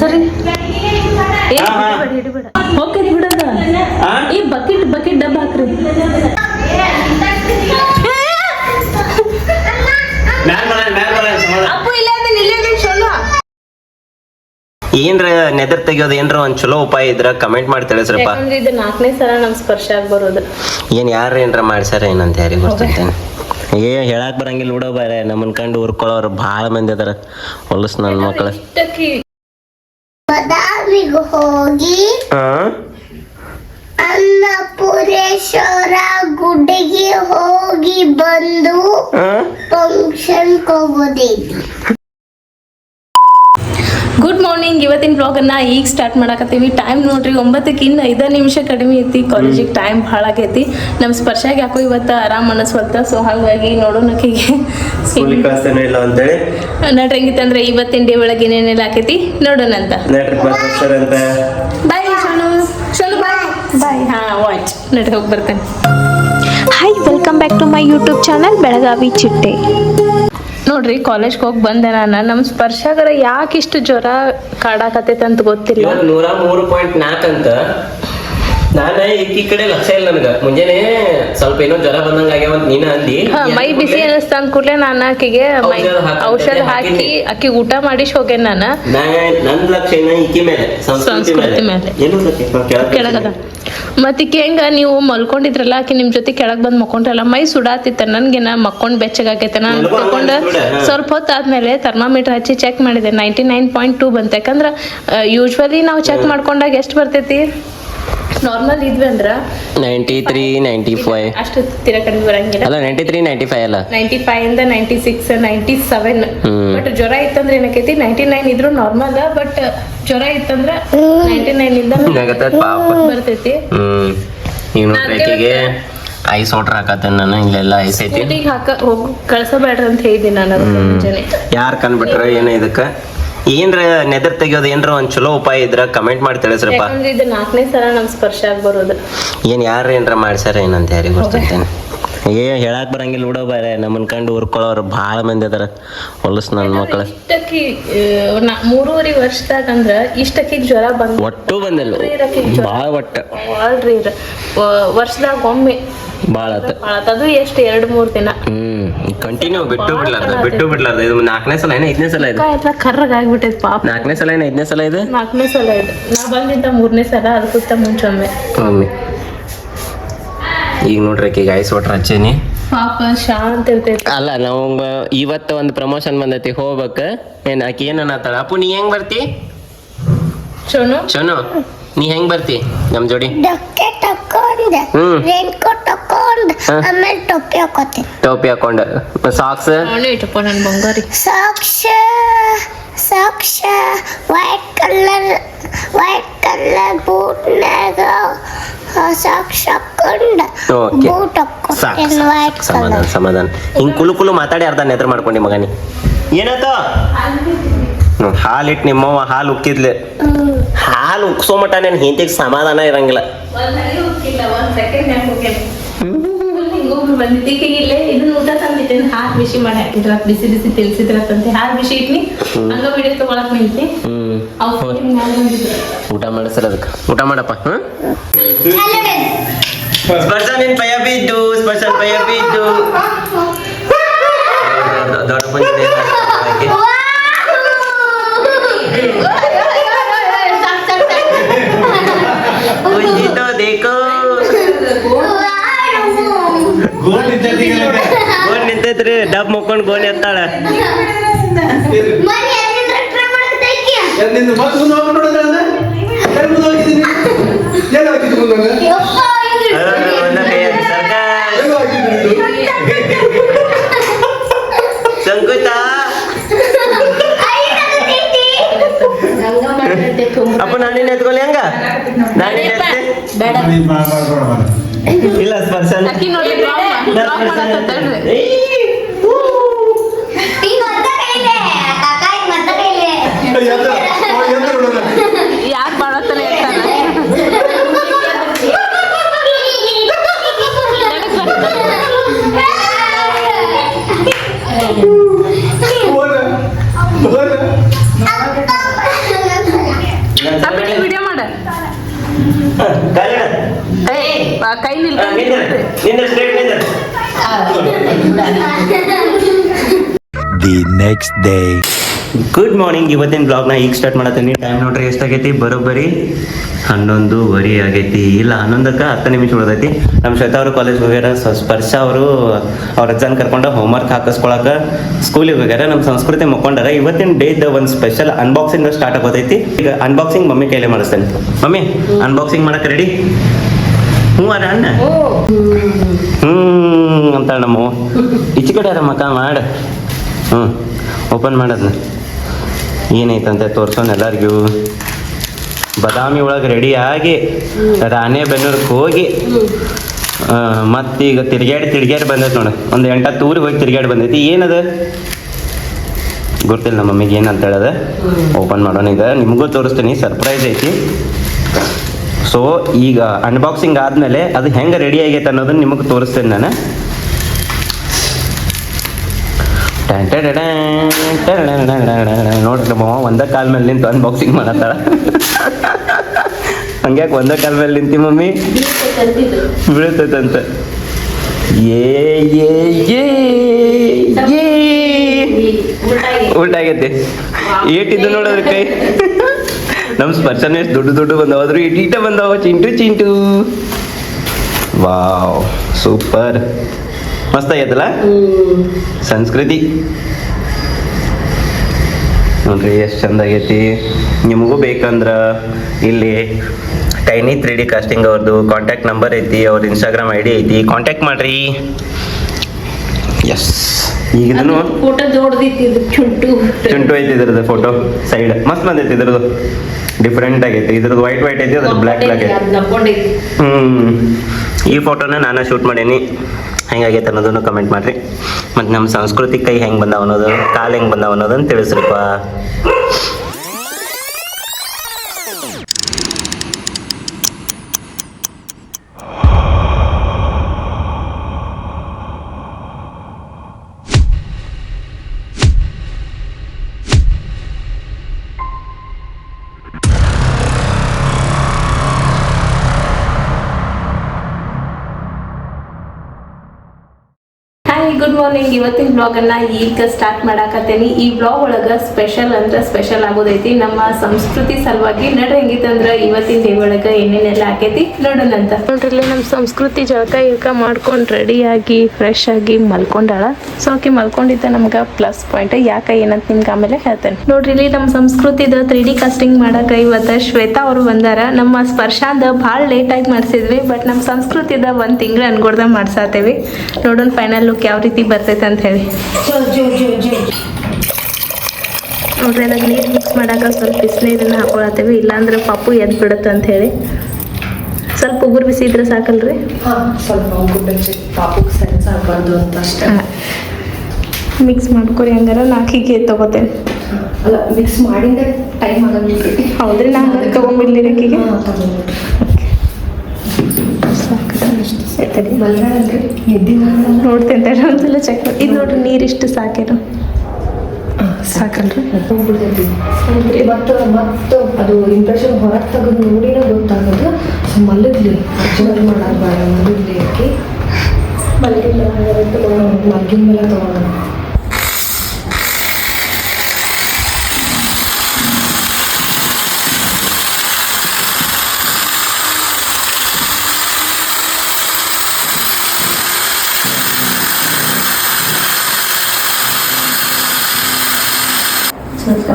ಸರಿ. ಓಕೆ ಬಿಡದ ಈ ಬಕೆಟ್ ಬಕೆಟ್ ಡಬ್ಬ ಹಾಕ್ರಿ. ಏನ್ರ ನೆದರ್ ತೆಗಿಯೋದು ಏನ್ರ ಒಂದ್ ಚಲೋ ಉಪಾಯ ಇದ್ರ ಕಮೆಂಟ್ ಮಾಡಿ ತಿಳಿಸ್ರಪ್ಪ. ಇದು ನಾಲ್ಕನೇ ಸಲ ನಮ್ ಸ್ಪರ್ಶ ಆಗಿ ಬರೋದು. ಏನ್ ಯಾರ ಏನ್ರ ಮಾಡ್ಸಾರ ಏನಂತ ಯಾರಿಗೆ ಗೊತ್ತಿರ್ತೇನೆ ಏ ಹೇಳಕ್ ಬರಂಗಿಲ್ಲ ನೋಡೋ ಬಾರೆ. ನಮ್ಮನ್ ಕಂಡು ಉರ್ಕೊಳ್ಳೋರು ಭಾಳ ಮಂದಿ ಅದಾರ. ಹೊಲಸ್ ನನ್ನ ಮಕ್ಕಳು ಬದಾಮಿಗೆ ಹೋಗಿ ಅನ್ನಪುರೇಶ್ವರ ಗುಡಿಗೆ ಹೋಗಿ ಬಂದು ಫಂಕ್ಷನ್ ಹೋಗೋದಿದ್ದು ಗುಡ್ ಮಾರ್ನಿಂಗ್ ಇವತ್ತಿನ ಬ್ಲಾಗನ್ನ ಈಗ ಸ್ಟಾರ್ಟ್ ಮಾಡಕತ್ತೀವಿ. ಟೈಮ್ ನೋಡ್ರಿ ಒಂಬತ್ತಕ್ಕೆ ಇನ್ನು ಐದು ನಿಮಿಷ ಕಡಿಮೆ ಐತಿ. ಕಾಲೇಜಿಗೆ ಟೈಮ್ ಭಾಳ ಆಗೈತಿ. ನಮ್ಮ ಸ್ಪರ್ಶಾಗಿ ಯಾಕೋ ಇವತ್ತು ಆರಾಮ್ ಅನಿಸ್ವಲ್ತ. ಸೊ ಹಾಗಾಗಿ ನೋಡೋಣಕ್ಕಿಗೆ ಅಂತೇಳಿ. ನಡ್ರಿ ಹೆಂಗಿತ್ತಂದ್ರೆ ಇವತ್ತಿನ ಡೇ ಒಳಗೆ ಏನೇನೆಲ್ಲ ಆಕೈತಿ ನೋಡೋಣ ಅಂತ. ನೆಟ್ರಿ ಬಾಯ್ ಶೋನು. ಶೋನು ಬಾಯ್ ಬಾಯ್ ಹಾ ವಾಚ್ ನಟ್ರಿ ಹೋಗಿ ಬರ್ತೇನೆ. Hi welcome back to my YouTube channel Belagavi ಚಿಟ್ಟೆ ನೋಡ್ರಿ ಕಾಲೇಜ್ ಹೋಗಿ ಬಂದೆ ನಾನು. ನಮ್ಮ ಸ್ಪರ್ಶಾಗರ ಯಾಕೆ ಇಷ್ಟು ಜ್ವರ ಕಾಡಾಕತೈತಿ ಅಂತ ಗೊತ್ತಿಲ್ಲ. ನೂರ ಮೂರು ಪಾಯಿಂಟ್ ನಾಲ್ಕು ನಾನ ಈ ಕಡೆ ಲಕ್ಷ ಇಲ್ಲ ನನಗ. ಮುಂಜಾನೆ ಸ್ವಲ್ಪ ಏನೋ ಜ್ವರ ಬಂದಂಗ ಆಗ್ಯಾವ ಅಂತ ನೀನ ಅಂದಿ. ಮೈ ಬಿಸಿ ಅನಿಸ್ತ ಅಂದ ಕೂಡಲೇ ನಾನು ಆಕಿಗೆ ಮೈ ಔಷಧ ಹಾಕಿ-. ಆಕಿ ಊಟ ಮಾಡಿಸಿ ಹೋಗ್ಯಾನ ನಾನು. ನನ್ ಲಕ್ಷ ಏನ ಈಕಿ ಮೇಲೆ ಸಂಸ್ಕೃತಿ ಮೇಲೆ. ಕೆಳಗದ. ಮತ್ತೆ ಈಕಿ ಹೆಂಗ ನೀವು ಮಲ್ಕೊಂಡಿದ್ರಲ್ಲ ಆಕಿ ನಿಮ್ ಜೊತೆ ಕೆಳಗ್ ಬಂದ್ ಮಕ್ಕೊಂಡ್ರಲ್ಲ ಮೈ ಸುಡಾತಿತ್ತ ನನ್ಗೇನ ಮಕ್ಕೊಂಡ್ ಬೆಚ್ಚಗಾಕೈತೆ ನಾನು ತಕೊಂಡ ಸ್ವಲ್ಪ ಹೊತ್ತು ಆದ್ಮೇಲೆ ಥರ್ಮಾಮೀಟರ್ ಹಚ್ಚಿ ಚೆಕ್ ಮಾಡಿದೆ. ನೈಂಟಿ ನೈನ್ ಪಾಯಿಂಟ್ ಟೂ ಬಂತ. ಯಾಕಂದ್ರ ಯೂಶ್ವಲಿ ನಾವು ಚೆಕ್ ಮಾಡ್ಕೊಂಡಾಗ ಎಷ್ಟು ಬರ್ತೈತಿ? ನಾರ್ಮಲ್ ಇದ್ವಿ ಅಂದ್ರ ನೈಂಟಿ ತ್ರೀ ನೈಂಟಿ ಫೈವ್ ಅಷ್ಟು ತೀರ ಕಡಿಮೆ ಬರಂಗಿಲ್ಲ. ಅಲ್ಲ ನೈಂಟಿ ತ್ರೀ ನೈಂಟಿ ಫೈವ್ ಅಲ್ಲ ನೈಂಟಿ ಫೈವ್ ಇಂದ ninety six ninety seven. But ಜ್ವರ ಇತ್ತಂದ್ರೆ ಏನಕ್ಕೈತಿ ನೈಂಟಿ ನೈನ್ ಇದ್ರು ನಾರ್ಮಲ್ ಬಟ್ ಜ್ವರ ಇತ್ತಂದ್ರ ನೈಂಟಿ ನೈನ್ ಇಂದ ಬರ್ತೈತಿ ಐಸ್ ವಾಟರ್ ಹಾಕತ್ತೆ ನಾನು ಇಲ್ಲೆಲ್ಲ ಐಸ್ ಐತಿ. ಹಾಕ ಹೋಗಿ ಕಳ್ಸಬೇಡ್ರಿ ಅಂತ ಹೇಳಿದ್ದೀನಿ ನಾನು ಯಾರ್ ಕಂಡ್ಬಿಟ್ರ ಏನ ಇದಕ್ಕ? ಏನ್ರ ನೆದರ್ ತೆಗಿಯೋದು ಏನ್ರ ಒಂದ್ ಚಲೋ ಉಪಾಯ ಇದ್ರ ಕಮೆಂಟ್ ಮಾಡಿ ತಿಳಿಸ್ರಪ್ಪ. ಯಾಕಂದ್ರೆ ಇದು ನಾಲ್ಕನೇ ಸಲ ನಮ್ ಸ್ಪರ್ಶ ಆಗಿ ಬರೋದು. ಏನ್ ಯಾರು ಏನ್ರ ಮಾಡ್ಸಾರ ಏನಂತ ಯಾರಿಗೆ ಗೊತ್ತಿರ್ತೇನೆ ಏ ಹೇಳಕ್ ಬರಂಗಿಲ್ಲ ನೋಡೋ ಬಾರೆ ನಮ್ಮನ್ ಕಂಡು ಉರ್ಕೊಳ್ಳೋರು ಭಾಳ ಮಂದಿ ಅದಾರ. ಹೊಲಸ್ ನನ್ನ ಮಕ್ಕಳ ಇಷ್ಟಕ್ಕಿ ಮೂರುವರೆ ವರ್ಷದಾಗ ಅಂದ್ರ ಇಷ್ಟಕ್ಕೆ ಜ್ವರ ಬಂದ್ ಒಟ್ಟು ಬಂದಿಲ್ಲ. ಭಾಳ ಒಟ್ಟ. ವರ್ಷದಾಗ ಒಮ್ಮೆ. ಭಾಳ ಆತ. ಅದು ಎಷ್ಟು? ಎರಡ್ ಮೂರ್ ದಿನ. ಹ್ಮ್ ಕಂಟಿನ್ಯೂ ಬಿಟ್ಟು ಬಿಡ್ಲಾರ್ದ ಬಿಟ್ಟು ಬಿಡ್ಲಾರ್ದ. ಇದು ನಾಲ್ಕನೇ ಸಲ ಏನ ಐದನೇ ಸಲ ಇದು? ಎಲ್ಲ ಕರ್ರಗ್ ಆಗ್ಬಿಟ್ಟೈತಿ ಪಾಪ. ನಾಲ್ಕನೇ ಸಲ ಏನ ಐದನೇ ಸಲ ಇದು? ನಾಲ್ಕನೇ ಸಲ ಇದು. ನಾ ಬಂದಿದ್ದ ಮೂರನೇ ಸಲ ಅದಕ್ಕಿಂತ ಮುಂಚೊಮ್ಮೆ. ಒಮ್ಮೆ. ಈಗ ನೋಡ್ರಿ ಈಗ ಐಸ್ ವಾಟರ್ ಹಚ್ಚೇನಿ. ಪಾಪ ಶಾಂತ ಇರ್ತೈತಿ. ಅಲ್ಲ ನಾವು ಇವತ್ತು ಒಂದು ಪ್ರಮೋಷನ್ ಬಂದೈತಿ ಹೋಗ್ಬೇಕ. ಏನ್ ಆಕಿ ಏನ್ ಅನ್ನತ್ತಾಳ? ಅಪ್ಪು ನೀ ಹೆಂಗ್ ಬರ್ತಿ? ಚೋನು? ಚೋನು ನೀ ಹೆಂಗ್ ಬರ್ತಿ? ನಮ್ ಜೋಡಿ. ಹ್ಮ್. ರೇನ್ ಕೋಟ್ ಹಾಕೊಂಡ್. ಆಮೇಲೆ ಟೊಪ್ಪಿ ಹಾಕೋತೀನಿ. ಟೋಪಿ ಹಾಕೊಂಡ ಸಾಕ್ಸ್ ಅವನೇ ಇಟ್ಟಪ್ಪ ಬಂಗಾರಿ. Socks socks white colour white colour ಬೂಟ್ನಾಗ ಸಾಕ್ಷ ಹಾಕೊಂಡ್ Okay. ಬೂಟ್ ಸಾಕ್ ಹಾಕೋತೀನಿ ವೈಟ್ ಸಮಾಧಾನ ಕಲರ್ ಸಮಾಧಾನ. ಹಿಂಗ್ ಕುಲು ಕುಲು ಮಾತಾಡಿ ಅರ್ಧ ನೆದ್ರ ಮಾಡ್ಕೊಂಡಿ ಮಗನಿ. ಏನಾತ ನೋಡ್ ಹಾಲ್ ಇಟ್ಟು ನಿಮ್ಮವ್ವ ಹಾಲು ಉಕ್ಕಿದ್ಲೆ. ಹಾಲು ಉಕ್ಸೋ ಮಟ ನನ್ನ ಹಿಂತಿಗೆ ಸಮಾಧಾನ ಇರಂಗಿಲ್ಲ. ಇದನ್ನ ಊಟ ತಂದಿಟ್ಟೇನೆ ಹಾಲು ಬಿಸಿ ಮಾಡಿ ಹಾಕಿದ್ರ. ಬಿಸಿ ಬಿಸಿ ತಿಳಿಸಿದ್ರತ್ತಂತೆ ಹಾಲು ಬಿಸಿ ಇಟ್ನಿ ಹಂಗ ವಿಡಿಯೋ ತಗೊಳಕ್ ನಿಂತಿ ಊಟ ಮಾಡಿಸಲ ಅದಕ್ಕೆ. ಊಟ ಮಾಡಪ್ಪ ಹ್ಮ್? ಸ್ಪರ್ಶ ನಿನ್ ಪಯ ಬಿದ್ದು ಸ್ಪರ್ಶ ಪಯ ಬಿದ್ದು ದೊಡ್ಡ ಬಂದಿದೆ ಗೋಣ್ ನಿಂತೈತ್ರಿ ಡಬ್ ಮುಕ್ಕೊಂಡ್ ಗೋಲ್ ಎತ್ತಾಳ. ನಿಂದು ಮತ್ತೆ ಮುಂದೆ ಹೋಗಿದ್ದೀನಿ? ಹೋಗಿ? ತುಂಬ ಅಪ್ಪ ನಾನೇನ್ ಎತ್ಕೊಳ್ಳಿ ಹೆಂಗ? ನಾನೇನ್ ಎತ್ತೆ? ಬೇಡ ನೀನ್ ಮಾ- ಮಾಡ್ಕೊಡು ಮಾರ್ರೆ. ಇಲ್ಲ ಸ್ಪರ್ಶ ಅಕ್ಕಿ ನೋಡಿ ಡ್ರಾಪ್ ಡ್ರಾಪ್ ಮಾಡತ್ತಲ್ರಿ ಈಗ ಒಂದ ಕೈಲೆ ಕಾಕ ಈಗ ಮತ್ತ ಕೈಲೆ ಎದ್ದು, ಹೋಗಿ ಎದ್ದು ನೋಡೋಣ. ಯಾರು ಮಾಡತ್ತಾನೆ ಇರ್ತಾರ ಹೋಗ್ರ, ಹೋಗ್ರ. ಬಿಡ್ಲಿ ವಿಡಿಯೋ ಮಾಡ ಕಾಲಿಡ ಏಯ್, ಆ ಕೈ ನಿಲ್ ನಿಂದ್ರ ನಿಂದ್ರ ಸ್ಟ್ರೇಟ್ ನಿಂದ್ರ the ಡೇ. ಗುಡ್ ಮಾರ್ನಿಂಗ್ ಇವತ್ತಿನ ಬ್ಲಾಗ್ನ ಈಗ ಸ್ಟಾರ್ಟ್ ಮಾಡತ್ತೀನಿ ಟೈಮ್ ನೋಡ್ರಿ ಎಷ್ಟಾಗೈತಿ? ಬರೋಬ್ಬರಿ ಹನ್ನೊಂದುವರೆ ಆಗೈತಿ. ಇಲ್ಲ ಹನ್ನೊಂದಕ್ಕೆ ಹತ್ತು ನಿಮಿಷ ಉಳಿದೈತಿ. ನಮ್ಮ ಶ್ವೇತಾ ಅವರು ಕಾಲೇಜ್ ಹೋಗ್ಯಾರ. ಸ್ಪರ್ಶ ಅವರು ಅವ್ರ ಅಜ್ಜನ ಕರ್ಕೊಂಡು ಹೋಮ್ವರ್ಕ್ ಹಾಕಿಸ್ಕೊಳಕ್ಕೆ ಸ್ಕೂಲಿಗೆ ಹೋಗ್ಯಾರ. ನಮ್ಮ ಸಂಸ್ಕೃತಿ ಮುಕ್ಕೊಂಡಾರ. ಇವತ್ತಿನ ಡೇದ ಒಂದು ಸ್ಪೆಷಲ್ ಅನ್ಬಾಕ್ಸಿಂಗ್ ಸ್ಟಾರ್ಟ್ ಆಗೋದೈತಿ ಈಗ ಅನ್ಬಾಕ್ಸಿಂಗ್ ಮಮ್ಮಿ ಕೈಲೇ ಮಾಡಿಸ್ತೇನೆ. ಮಮ್ಮಿ ಅನ್ಬಾಕ್ಸಿಂಗ್ ಮಾಡಕ್ಕೆ ರೆಡಿ ಹ್ಞೂ ಅದ ಅಣ್ಣ. ಹ್ಞೂ ಅಂತ ನಮ್ಮ ಈಚೆ ಕಡೆ ಅದ ಮಕ್ಕ ಮಾಡ ಹ್ಞೂ ಓಪನ್ ಮಾಡೋದನ್ನ ಏನೈತಂತೆ ತೋರ್ಸೋಣ ಎಲ್ಲರಿಗೂ? ಬದಾಮಿ ಒಳಗೆ ರೆಡಿ ರಾಣೆ ರಾಣೆಬೆನ್ನೂರಿಗೆ ಹೋಗಿ ಮತ್ತೀಗ ತಿರ್ಗ್ಯಾಡಿ ತಿರ್ಗ್ಯಾಡಿ ಬಂದೈತೆ ನೋಡು. ಒಂದು ಎಂಟತ್ತು ಊರಿಗೆ ಹೋಗಿ ತಿರ್ಗ್ಯಾಡಿ ಬಂದೈತಿ. ಏನದ? ಗೊತ್ತಿಲ್ಲ ನಮ್ಮ ಮಮ್ಮಿಗೆ ಏನಂತ ಹೇಳದ. ಓಪನ್ ಮಾಡೋಣ ಈಗ. ನಿಮಗೂ ತೋರಿಸ್ತೀನಿ. ಸರ್ಪ್ರೈಸ್ ಐತಿ. ಸೊ ಈಗ ಅನ್ಬಾಕ್ಸಿಂಗ್ ಆದಮೇಲೆ ಅದು ಹೆಂಗೆ ರೆಡಿ ಆಗೈತೆ ಅನ್ನೋದನ್ನ ನಿಮಗೆ ತೋರಿಸ್ತೇನೆ ನಾನು. ನೋಡ್ರಿ ನಮ್ಮ ಒಂದ ಕಾಲ್ ಮೇಲೆ ನಿಂತು ಅನ್ಬಾಕ್ಸಿಂಗ್ ಮಾಡತ್ತಾಳ. ಹಂಗ್ಯಾಕೆ ಒಂದ ಕಾಲ್ ಮೇಲೆ ನಿಂತಿ ಮಮ್ಮಿ? ಬೀಳ್ತೈತಂತ. ಏ ಏ ಏ ಏ. ಉಲ್ಟ ಆಗೈತಿ. ಏಟಿದ್ದು ನೋಡೋದ್ರ ಕೈ. ನಮ್ಮ ಸ್ಪರ್ಶನ ಎಷ್ಟು ದುಡ್ಡು ದೊಡ್ಡ ಬಂದವಾದ್ರು ಇಟ್ಟ ಬಂದವ, ಚಿಂಟು ಚಿಂಟು. Wow, super. ಮಸ್ತ್ ಆಗೈತಲ್ಲ ಸಂಸ್ಕೃತಿ. ನೋಡ್ರಿ ಎಷ್ಟು ಚಂದ ಆಗೈತಿ. ನಿಮಗೂ ಬೇಕಂದ್ರ ಇಲ್ಲಿ ಟೈನಿ ತ್ರೀ ಡಿ ಕಾಸ್ಟಿಂಗ್ ಅವ್ರದ್ದು ಕಾಂಟ್ಯಾಕ್ಟ್ ನಂಬರ್ ಐತಿ ಅವ್ರ ಇನ್ಸ್ಟಾಗ್ರಾಮ್ ಐ ಡಿ ಐತಿ. ಕಾಂಟ್ಯಾಕ್ಟ್ ಮಾಡ್ರಿ. ಎಸ್ ಈಗ ಇದನ್ನು ಫೋಟೋ ಜೋಡ್ದಿತ್ತು ಚುಂಟು. ಚುಂಟು ಐತಿ ಇದ್ರದ್ದು ಫೋಟೋ ಸೈಡ್ ಮಸ್ತ್ ಬಂದೈತಿ ಇದ್ರದ್ದು. ಡಿಫ್ರೆಂಟ್ ಆಗೈತಿ. ಇದ್ರದ್ದು ವೈಟ್ ವೈಟ್ ಐತಿ ಅದ್ರ ಬ್ಲ್ಯಾಕ್ ಬ್ಲ್ಯಾಕ್ ಐತಿ. ಹ್ಮ್. ಈ ಫೋಟೋನ ನಾನು ಶೂಟ್ ಮಾಡೀನಿ. ಹೆಂಗಾಗೈತೆ ಅನ್ನೋದನ್ನು ಕಮೆಂಟ್ ಮಾಡ್ರಿ. ಮತ್ತು ನಮ್ಮ ಸಂಸ್ಕೃತಿ ಕೈ ಹೆಂಗೆ ಬಂದಾವ ಅನ್ನೋದು ಕಾಲು ಹೆಂಗೆ ಬಂದಾವ ಅನ್ನೋದನ್ನು ತಿಳಿಸ್ರಿಪ್ಪ. ಮಾರ್ನಿಂಗ್ ಇವತ್ತಿನ ಬ್ಲಾಗ್ ಅನ್ನ ಈಗ ಸ್ಟಾರ್ಟ್ ಮಾಡಾಕತ್ತೇನಿ. ಈ ಬ್ಲಾಗ್ ಒಳಗ ಸ್ಪೆಷಲ್ ಅಂದ್ರ ಸ್ಪೆಷಲ್ ಆಗೋದೈತಿ. ನಮ್ಮ ಸಂಸ್ಕೃತಿ ಸಲುವಾಗಿ ನಡ್ರಿ ಹೆಂಗಿತ್ತಂದ್ರ ಇವತ್ತಿನ ಡೇ ಒಳಗ ಏನೇನೆಲ್ಲ ಆಕೈತಿ ನೋಡೋಣ ಅಂತ. ನೋಡ್ರಿ ನಮ್ಮ ಸಂಸ್ಕೃತಿ ಜಳಕ ಇಳ್ಕ ಮಾಡ್ಕೊಂಡ್ ರೆಡಿ ಆಗಿ ಫ್ರೆಶ್ ಆಗಿ ಮಲ್ಕೊಂಡಾಳ. ಸೊ ಆಕೆ ಮಲ್ಕೊಂಡಿದ್ದ ನಮ್ಗ ಪ್ಲಸ್ ಪಾಯಿಂಟ್ ಯಾಕ, ಏನಂತ ನಿಮ್ಗೆ ಆಮೇಲೆ ಹೇಳ್ತೇನೆ. ನೋಡ್ರಿ, ಇಲ್ಲಿ ನಮ್ಮ ಸಂಸ್ಕೃತಿದ ತ್ರೀ ಡಿ ಕಾಸ್ಟಿಂಗ್ ಮಾಡಾಕ ಇವತ್ತ ಶ್ವೇತಾ ಅವರು ಬಂದಾರ. ನಮ್ಮ ಸ್ಪರ್ಶಾಂದ ಲೇಟ್ ಆಗಿ ಮಾಡ್ಸಿದ್ವಿ ಬಟ್ ನಮ್ಮ ಸಂಸ್ಕೃತಿದ ಒಂದ್ ತಿಂಗಳ ಅನ್ಕೊಡ್ದ ಮಾಡ್ಸಾತೇವಿ. ನೋಡೋಣ ಫೈನಲ್ ಲುಕ್ ಯಾವ ರೀತಿ ಬರ್ತೈತೆ ಅಂತ ಹೇಳಿ. ನೋಡ್ರಿ ಅದಾಗ ನೀರು ಮಿಕ್ಸ್ ಮಾಡಾಕ ಸ್ವಲ್ಪ ಬಿಸಿನೀರನ್ನ ಹಾಕೊಳತ್ತೇವಿ ಇಲ್ಲಾಂದ್ರೆ ಪಪ್ಪು ಎದ್ ಬಿಡುತ್ತೆ ಅಂತ ಹೇಳಿ. ಸ್ವಲ್ಪ ಉಗುರು ಬಿಸಿ ಇದ್ರೆ ಸಾಕಲ್ರಿ ಸ್ವಲ್ಪ ಪಾಪಕ್ಕೆ ಸೆನ್ಸ್ ಆಗಬಾರ್ದು ಅಂತ ಅಷ್ಟೇ. ಮಿಕ್ಸ್ ಮಾಡ್ಕೊರಿ ಹಂಗಾರ ನಾಲ್ಕಿಗೆ ತಗೋತೇನೆ. ಅಲ್ಲ ಮಿಕ್ಸ್ ಮಾಡಿಂದ ಟೈಮ್ ಆಗಲ್ಲ ಹೌದ್ರಿ ನಾ ಹಂಗಾರೆ ತಗೊಂಬಿಡ್ಲಿ ಹಾ ತಗೊಂಡ್ಬಿಟ್ರಿ ನೋಡ್ತೇನೆ ತಡಿ ಒಂದ್ಸಲ ಚೆಕ್ ಮಾಡಿ. ಇದು ನೋಡ್ರಿ ನೀರಿಷ್ಟು ಸಾಕೇನು. ಸಾಕಲ್ರಿ? ಮತ್ತು ಮತ್ತು ಅದು ಇಂಪ್ರೆಷನ್ ಹೊರಗೆ ತೆಗೆದು ನೋಡಿನ ಗೊತ್ತಾಗೋದು. ಸೊ ಮಲಗ್ಲಿ. ಅರ್ಜೆಂಟ್ ಮಾಡೋದು ಬೇಡ ಮಲಗ್ಲಿ ಆಕಿ ಮಲಗಿಲ್ಲ ಮಲಗಿನ ಮೇಲೆ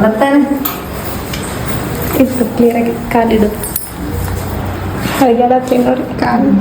ಮತ್ತೆ ಇತ್ತು ಕ್ಲಿಯರಾಗಿ ಕಾಲಿಡು. ಅಡುಗೆಲ್ಲ ತಿನ್ನೋರಿ. ಕಾಲು.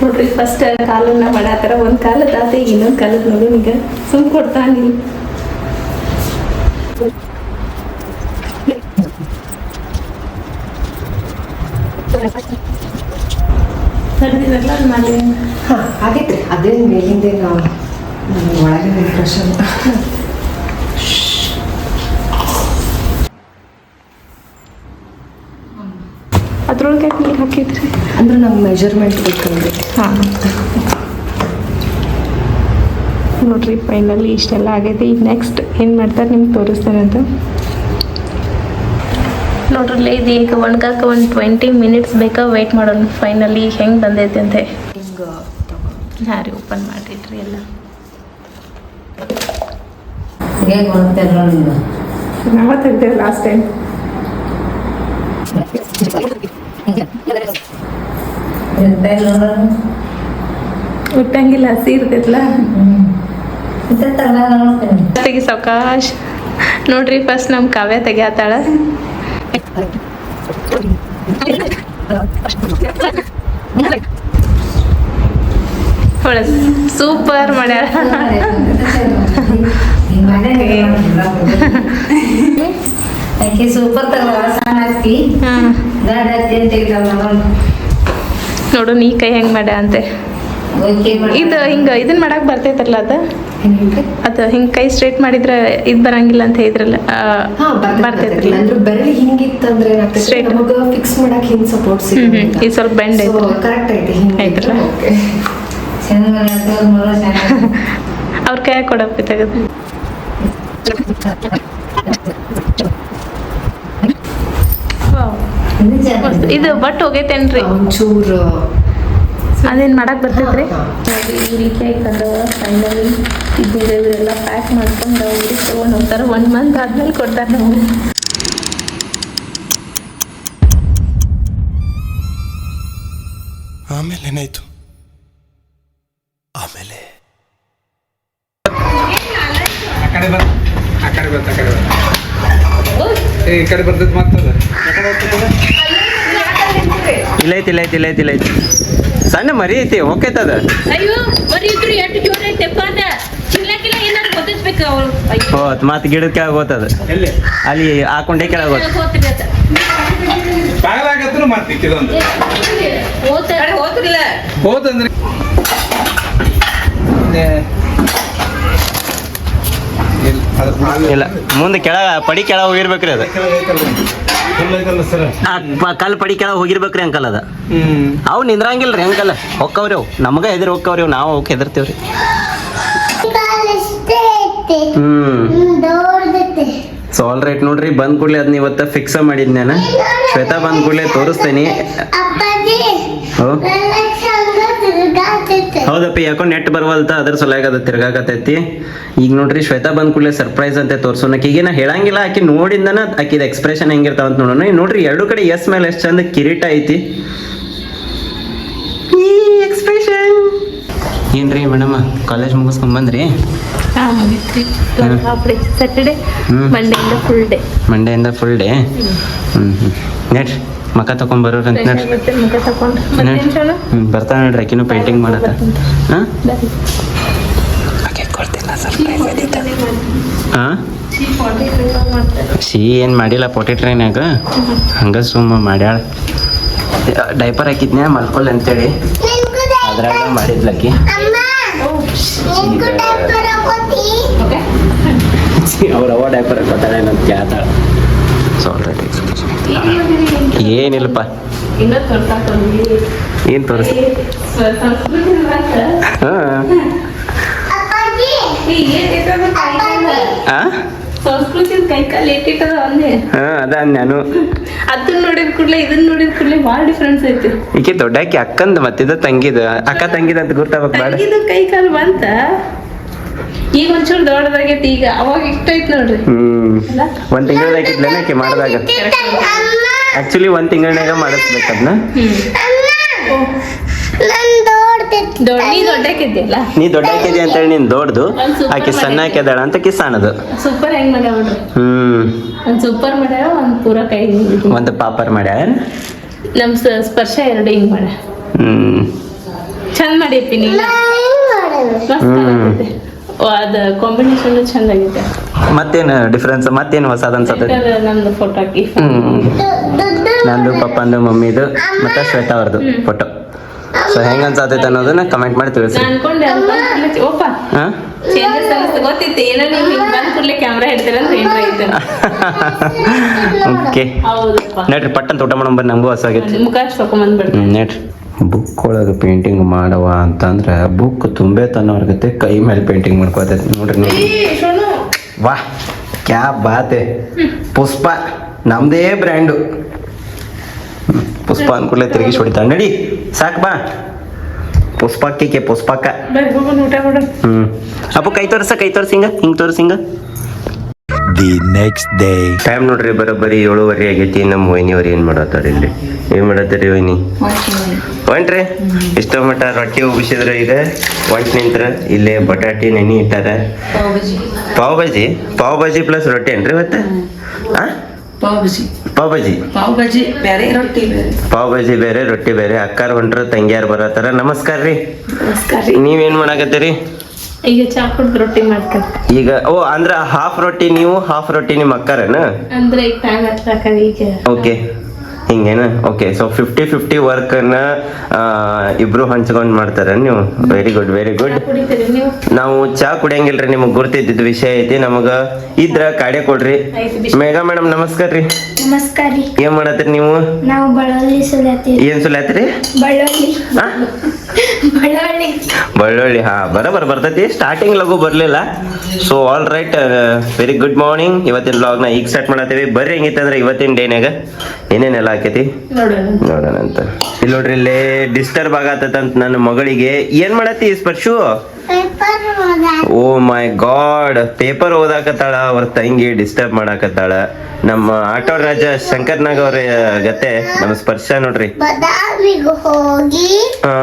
ನೋಡ್ರಿ ಫಸ್ಟ್ ಕಾಲನ್ನ ಮಾಡಾತರ ಒಂದ್ ಕಾಲದ ಆತ ಇನ್ನೊಂದು ಕಾಲದ ಈಗ. ಸುಮ್ ಕೊಡ್ತಾನಿ ಆಗೈತ್ರಿ. ಅದೇ ಮೇಲಿಂದ ಒಳಗಿನ ಇಂಪ್ರೆಷನ್ ಅದ್ರೊಳಗೆ ಯಾಕೆ ನೀರು ಹಾಕಿದ್ರಿ? ಅಂದ್ರೆ ನಮ್ಗೆ ಮೆಜರ್ಮೆಂಟ್ ಬೇಕಂದ್ರೆ ಹಾಂ. ನೋಡ್ರಿ ಫೈನಲಿ ಇಷ್ಟೆಲ್ಲ ಆಗೈತಿ. ಈಗ ನೆಕ್ಸ್ಟ್ ಏನು ಮಾಡ್ತಾರೆ ನಿಮ್ಗೆ ತೋರಿಸ್ತಾರೆ ಅಂತ? ನೋಡ್ರಲ್ಲ ಇದು ಈಗ ಒಣಗಾಕ ಒಂದು ಟ್ವೆಂಟಿ ಮಿನಿಟ್ಸ್ ಬೇಕಾ? ವೆಯ್ಟ್ ಮಾಡೋಣ. ಫೈನಲಿ ಹೆಂಗೆ ಬಂದೈತೆ ಅಂತ. ಹಿಂಗೆ ಹಾಂ ರೀ ಓಪನ್ ಮಾಡಿಟ್ರಿ ಎಲ್ಲ. ನಾವ. ತೆಗ್ದೇವೆ ಲಾಸ್ಟ್ ಟೈಮ್ ಉಟ್ಟಂಗಿಲ್ಲ ಹಸಿ ಇರ್ತೈತಲ್ಲ? ತೆಗಿ ಸಾವಕಾಶ. ನೋಡ್ರಿ ಫಸ್ಟ್ ನಮ್ ಕಾವ್ಯ ತೆಗಿಯತ್ತಾಳ ಸೂಪರ್ ಮಾಡ್ಯಾರ ಸೂಪರ್ ತಗೋ ಸಣ್ಣ ಹಾಕಿ ಹಾಂ ಹತ್ತಿ ಅಂತ ನೋಡು ನೀ ಕೈ ಹೆಂಗ್ ಮಾಡ ಅಂತೆ. ಇದು ಹಿಂಗ ಇದನ್ ಮಾಡಕ್ ಬರ್ತೈತಲ್ಲ ಅದ? ಅದ ಹಿಂಗ್ ಕೈ ಸ್ಟ್ರೇಟ್ ಮಾಡಿದ್ರೆ ಇದ್ ಬರಂಗಿಲ್ಲ ಅಂತ ಹೇಳಿದ್ರಲ್ಲ ಬರ್ತೈತಲ್ಲ ಅಂದ್ರೆ ಬೆರಳು. ನಮಗ ಫಿಕ್ಸ್ ಹಿಂಗ್ ಸಪೋರ್ಟ್ ಇದು ಸ್ವಲ್ಪ ಬೆಂಡ್ ಐತಿ ಕರೆಕ್ಟ್ ಹಿಂಗೆ ಅವ್ರ ಕೈ ಕೊಡಪ್ಪ ತೆಗೆದು ವಾವ್. ಇದು ಬಟ್ ಹೋಗೈತೇನ್ರಿ ಒಂಚೂರು ಅದೇನ್ ಮಾಡಕ್ಕೆ ಬರ್ತೈತ್ರಿ. ನೋಡಿ ಈ ರೀತಿ ಆಯ್ತಂದ್ರ ಫೈನಲಿ ಇವರೆಲ್ಲ ಪ್ಯಾಕ್ ಮಾಡ್ಕೊಂಡು ಅವ್ರಿಗೆ ತಗೊಂಡ್ ಹೋಗ್ತಾರ. ಒನ್ ಮಂತ್ ಆದ್ಮೇಲೆ ಕೊಡ್ತಾರೆ ನಮ್ಗೆ. ಆಮೇಲೆ ಏನಾಯ್ತು? ಆಮೇಲೆ. ಆ ಕಡೆ ಬರ್ ಆ ಕಡೆ ಬರ್ತ ಆ ಕಡೆ ಬರ್ತ ಈ ಕಡೆ ಬರ್ತೈತೆ ಮತ್ತದ ಇಲ್ಲ ಐತಿ ಇಲ್ಲ ಐತಿ ಇಲ್ಲ ಐತಿ ಇಲ್ಲ ಐತಿ. ಸಣ್ಣ ಮರಿ ಐತಿ ಅಯ್ಯೋ ಹೋತ್ ಮತ್ತೆ ಗಿಡದ ಕೆಳಗೆ ಹೋತದ. ಅಲ್ಲಿ ಹಾಕೊಂಡೆ ಕೆಳಗೆ ಹೋತ ಹೋತ್ರಿ ಅದ ಬಾಗಲಾಗತ್ತೂ ಮತ್ತೆ ಇದೊಂದು ಹೋತ ಹೋತ್ರಿಲ್ಲ ಹೋದಂದ್ರೆ ಇಲ್ಲ, ಮುಂದೆ ಕೆಳಗ ಪಡಿ ಕೆಳಗೆ ಹೋಗಿರ್ಬೇಕ್ರಿ ಅದು. ಕಲ್ ಪಡಿ ಕೆಳಗೆ ಹೋಗಿರ್ಬೇಕ್ರಿ ಅಂಕಲ್ ಅದ. ಅವ್ ಅವು ನಿಂದ್ರಂಗಿಲ್ರಿ ಅಂಕಲ್. ಹೊಕ್ಕವ್ರಿ ಅವು. ನಮಗ ಎದುರು ಹೊಕ್ಕವ್ರಿ ಅವು. ನಾವು ಅವಕ್ಕೆ ಐತಿ ಹ್ಮ್. ಸೊ ಆಲ್ ರೈಟ್ ನೋಡ್ರಿ ಬಂದ್ ಕೂಡಲೇ ಅದನ್ನ ಇವತ್ತ ಫಿಕ್ಸ್ ಮಾಡಿದ್ ನಾನು ಶ್ವೇತಾ ಬಂದ್ ಕೂಡಲೇ ತೋರಿಸ್ತೇನೆ. ಹೌದಪ್ಪ ಯಾಕೋ ನೆಟ್ ಬರವಲ್ತ ಅದ್ರ ಸಲುವಾಗಿ ಅದು ತಿರ್ಗಾಕತೈತಿ ಈಗ ನೋಡ್ರಿ ಶ್ವೇತಾ ಬಂದ್ ಕೂಡಲೇ ಸರ್ಪ್ರೈಸ್ ಅಂತ ತೋರ್ಸೋಣ ಈಗ ನಾ ಹೇಳಂಗಿಲ್ಲ ಆಕಿ ನೋಡಿಂದನ ಆಕಿದ ಎಕ್ಸ್ಪ್ರೆಷನ್ ಹೆಂಗಿರ್ತಾವ ಅಂತ ನೋಡೋಣ ನೋಡ್ರಿ ಎರಡು ಕಡೆ ಎಸ್ ಮೇಲೆ ಎಷ್ಟು ಚಂದ ಕಿರೀಟ ಐತಿ. ಎಕ್ಸ್ಪ್ರೆಷನ್ ಏನ್ರಿ ಮೇಡಮ್ ಕಾಲೇಜ್ ಮುಗಿಸ್ಕೊಂಡ್ ಬಂದ್ರಿ? ಹ್ಮ್. ಮಂಡೆಯಿಂದ ಫುಲ್ ಡೇ ಮಂಡೆಯಿಂದ ಫುಲ್ ಡೇ ಹ್ಞೂ ಹ್ಞೂ ನೆಟ್ ಮಕ ತಕೊಂಡ್ ಬರೋರಂತ ಅಂತ ಮತ್ತೆ ಮುಖ ತಕೊಂಡು ಮತ್ತೇನ್ ಚಲೋ? ಹ್ಞೂ ಬರ್ತಾ ನೋಡ್ರಿ ಆಕಿನೂ ಪೇಂಟಿಂಗ್ ಮಾಡತ್ತ. ಹಾಂ? ಏನ್ ಹಾಂ? ಶೀ ಏನು ಮಾಡಿಲ್ಲ ಪೊಟಿ ಟ್ರೈನ್ಯಾಗ ಹಂಗ ಸುಮ್ಮ ಮಾಡ್ಯಾಳ. ಡೈಪರ್ ಹಾಕಿದ್ನ್ಯಾ ಮಲ್ಕೊಲ್ ಅಂತೇಳಿ. ಅದ್ರಾಗ ಮಾಡಿದ್ಲಕ್ಕಿ ಅವ್ರ ಅವ ಡೈಪರ್ ಹಾಕೋತಾಳೆ ಅಂತ ಕೇಳ್ತಾಳ ಸೊ ಆಲ್ರೆಡಿ ಏನಿಲ್ಲಪ್ಪ. ಏನು ತೋರಿಸ್? ಹಾಂ. ಸಂಸ್ಕೃತಿ ಕೈಕಾಲು ಏಟಿಟ್ಟದ ಅಂದೆ ಹಾಂ ಅದ ನಾನು ಅದನ್ನ ನೋಡಿದ ಕೂಡಲೇ ಇದನ್ನ ನೋಡಿದ ಕೂಡಲೇ ಭಾಳ ಡಿಫ್ರೆನ್ಸ್ ಐತಿ. ಈಕೆ ದೊಡ್ಡಾಕಿ ಅಕ್ಕಂದ ಮತ್ತಿದ ತಂಗಿದ. ಅಕ್ಕ ತಂಗಿದ ಅಂತ ಗೊತ್ತಾಗಬೇಕು ಬೇಡ. ತಂಗಿದು ಕೈ ಕಾಲು ಬಂತ? ಈಗ ಒಂಚೂರು ದೊಡ್ಡದಾಗೈತಿ ಈಗ ಅವಾಗ ಇಷ್ಟ ಐತಿ ನೋಡ್ರಿ? ಒಂದ್ ತಿಂಗಳದ ಆಕಿದ್ಲೇನ ಆಕಿ ಮಾಡಿದಾಗ. ಆಕ್ಚುಲಿ ಒಂದ್ ತಿಂಗಳನ್ಯಾಗ ಮಾಡಿಸ್ಬೇಕು ಅದನ್ನ ನೀ ದೊಡ್ಡಕ್ಕಿದ್ಯಲ್ಲ ನೀ ದೊಡ್ಡ ಅಂತ ಅಂತೇಳಿ ನೀನ್ ದೊಡ್ಡದು. ಆಕೆ ಸಣ್ಣ. ಹಾಕ್ಯದಾಳ ಅಂತ ಆಕಿ ಸಣ್ಣದು ಸೂಪರ್ ಹೆಂಗ್ ಮಾಡ್ಯಾವ ಹ್ಮ್. ಒಂದ್ ಸೂಪರ್ ಮಾಡ್ಯಾವ ಒಂದ್ ಪೂರ ಕೈ ಒಂದು ಪಾಪರ್ ಮಾಡ್ಯಾಳ ನಮ್ ಸ್ಪರ್ಶ ಎರಡು ಹಿಂಗ್ ಮಾಡ್ಯ ಹ್ಮ್. ಚಂದ ಮಾಡಿರ್ತೀನಿ ಮಸ್ತ್ ಅದ ಕಾಂಬಿನೇಷನ್ ಚಂದ ಮತ್ತೇನು ಡಿಫ್ರೆನ್ಸ್ ಮತ್ತೇನು ಹೊಸದು ಅನ್ಸತ್ತೆ ನಮ್ದು ಫೋಟೋ ಹಾಕಿ. ನಂದು ಪಪ್ಪಂದು ಮಮ್ಮಿದು ಮತ್ತೆ ಶ್ವೇತಾ ಅವ್ರದ್ದು ಫೋಟೋ ಸೊ ಹೆಂಗ ಅನ್ಸತೈತೆ ಅನ್ನೋದನ್ನ ಕಮೆಂಟ್ ಮಾಡಿ ತಿಳಿಸಿ. ಅನ್ಕೊಂಡೆ ಅವ್ನ್ ಬಂದ್ ಕೂಡ್ಲೆ ಓಪ ಚೇಂಜಸ್ ಅನ್ಸುತ್ತೆ ಗೊತ್ತಿತ್ತು ಏನೋ ನೀವು ಹಿಂಗ್ ಬಂದ ಕೂಡಲೇ ಕ್ಯಾಮ್ರಾ ಹಿಡ್ತೀರ ಅಂತ ಏನ್ರ ಐತೆ ಓಕೆ ನೋಡ್ರಿ ಪಟ್ಟಂತ ಊಟ ಮಾಡೋಣ ಬರ್ರಿ ನಮಗೂ ಹೊಸಾಗೈತಿ ಮುಖ ಬಂದ್ಬಿಡ್ತು ನೋಡ್ರಿ ನಡ್ರಿ. ಬುಕ್ ಒಳಗೆ ಪೇಂಟಿಂಗ್ ಮಾಡವ ಅಂತಂದ್ರೆ ಬುಕ್ ತುಂಬೆ ತನ್ನವ್ರಿಗೆ ಕೈ ಮೇಲೆ ಪೇಂಟಿಂಗ್ ಮಾಡ್ಕೋತೈತಿ ನೋಡ್ರಿ ನೋಡಿ ವಾ ಕ್ಯಾ ಬಾತೆ. ಪುಷ್ಪ ನಮ್ದೇ ಬ್ರ್ಯಾಂಡು. ಪುಷ್ಪ ಅನ್ಕೂಡ್ಲೆ ತಿರುಗಿಸಿ ಹೊಡಿತ ನಡಿ ಸಾಕು ಬಾ. ಪುಷ್ಪಕ್ಕೆ. ಪುಷ್ಪಕ್ಕ ಹ್ಞೂ ಅಪ್ಪು ಕೈ ತೋರಿಸ ಕೈ ತೋರ್ಸಿ ಹಿಂಗ ಹಿಂಗೆ ತೋರ್ಸಿ ಹಿಂಗ. The ನೆಕ್ಸ್ಟ್ ಡೇ ಟೈಮ್ ನೋಡ್ರಿ ಬರೋಬ್ಬರಿ ಏಳುವರೆ ಆಗೈತಿ. ನಮ್ಮ ವೈನಿಯವ್ರು ಏನ್ ಮಾಡತ್ತಾರ ಇಲ್ಲಿ? ಏನ್ ಮಾಡತ್ತಾರಿ ವೈನಿ? ಹೊಂಟ್ರಿ? ಇಷ್ಟ ಮಟ್ಟ ರೊಟ್ಟಿ ಉಗಿಸಿದ್ರ ಈಗ ಒಂಟ್ ನಿಂತ್ರ. ಇಲ್ಲೇ ಬಟಾಟಿ ನೆನಿ ಇಟ್ಟಾರ. ಪಾವ್ ಬಾಜಿ ಪಾವ್ ಭಾಜಿ ಪ್ಲಸ್ ರೊಟ್ಟಿ ಏನ್ರಿ ಇವತ್ತ ಆ? ಪಾವ್ ಬಾಜಿ ಪಾವ್ ಬಜಿ ಬೇರೆ ರೊಟ್ಟಿ ಬೇರೆ. ಅಕ್ಕಾರ ಹೊಂಟ್ರ ತಂಗಿಯಾರ ಬರತ್ತಾರ. ನಮಸ್ಕಾರ ರೀ ನೀವೇನ್ ಮಾಡಾಕತ್ತೀರಿ? ಈಗ ಚಾ ಕುಡ್ದು ರೊಟ್ಟಿ ಮಾಡ್ಕ. ಈಗ ಓ ಅಂದ್ರ ಹಾಫ್ ರೊಟ್ಟಿ ನೀವು ಹಾಫ್ ರೊಟ್ಟಿ ನಿಮ್ಮ ಅಕ್ಕರೇನ? ಅಂದ್ರೆ ಈಗ ಟೈಮ್ ಹತ್ತಾಕ ಈಗ. ಓಕೆ ಹಿಂಗೇನ? ಓಕೆ ಸೊ ಫಿಫ್ಟಿ ಫಿಫ್ಟಿ ವರ್ಕನ್ನ ಇಬ್ರು ಹಂಚ್ಕೊಂಡ್ ಮಾಡ್ತಾರ ನೀವು. ವೆರಿ ಗುಡ್ ವೆರಿ ಗುಡ್ ನೀವು? ಚಾ ಕುಡಿಯಂಗಿಲ್ರಿ ನಿಮಗೆ ಗುರ್ತಿದ್ದಿದ್ದು ವಿಷಯ ಐತಿ. ನಮಗ ಇದ್ರ ಕಾಡೆ ಕೊಡ್ರಿ. ಮೇಘ ಮೇಡಮ್ ನಮಸ್ಕಾರ ರೀ. ನಮಸ್ಕಾರ ಏನ್ ಮಾಡತ್ರಿ ನೀವು? ನಾವು ಏನ್ ಸುಲಾತ್ರಿ ಬಳ್ಳೊಳ್ಳಿ? ಬಳ್ಳೊಳ್ಳಿ ಹಾ ಬರಬರ್ ಬರ್ತೈತಿ. ಸ್ಟಾರ್ಟಿಂಗ್ ಲಗು ಬರ್ಲಿಲ್ಲ. So all right very good morning ಇವತ್ತಿನ ವ್ಲಾಗ್ನ ಈಗ ಸ್ಟಾರ್ಟ್ ಮಾಡತ್ತೀವಿ. ಬರ್ರಿ ಹೆಂಗಿತ್ತಂದ್ರೆ ಇವತ್ತಿನ ಡೇನಾಗ ಏನೇನೆಲ್ಲ ಆಕೈತಿ ನೋಡೋಣ ಅಂತ. ಇಲ್ಲಿ ನೋಡ್ರಿ ಇಲ್ಲೇ ಡಿಸ್ಟರ್ಬ್ ಆಗತ್ತಂತ ನನ್ನ ಮಗಳಿಗೆ. ಏನ್ ಮಾಡತ್ತಿ ಸ್ಪರ್ಶು? ಓ ಮೈ ಗಾಡ್. ಪೇಪರ್ ಓದಾಕತ್ತಾಳ ಅವ್ರ ತಂಗಿ ಡಿಸ್ಟರ್ಬ್ ಮಾಡಾಕತ್ತಾಳ. ನಮ್ಮ ಆಟೋ ರಾಜ ಶಂಕರ್ನಾಗ್ ಅವ್ರ ಗತೆ ನಮ್ಮ ಸ್ಪರ್ಶ ನೋಡ್ರಿ. ಹೋಗಿ ಹಾ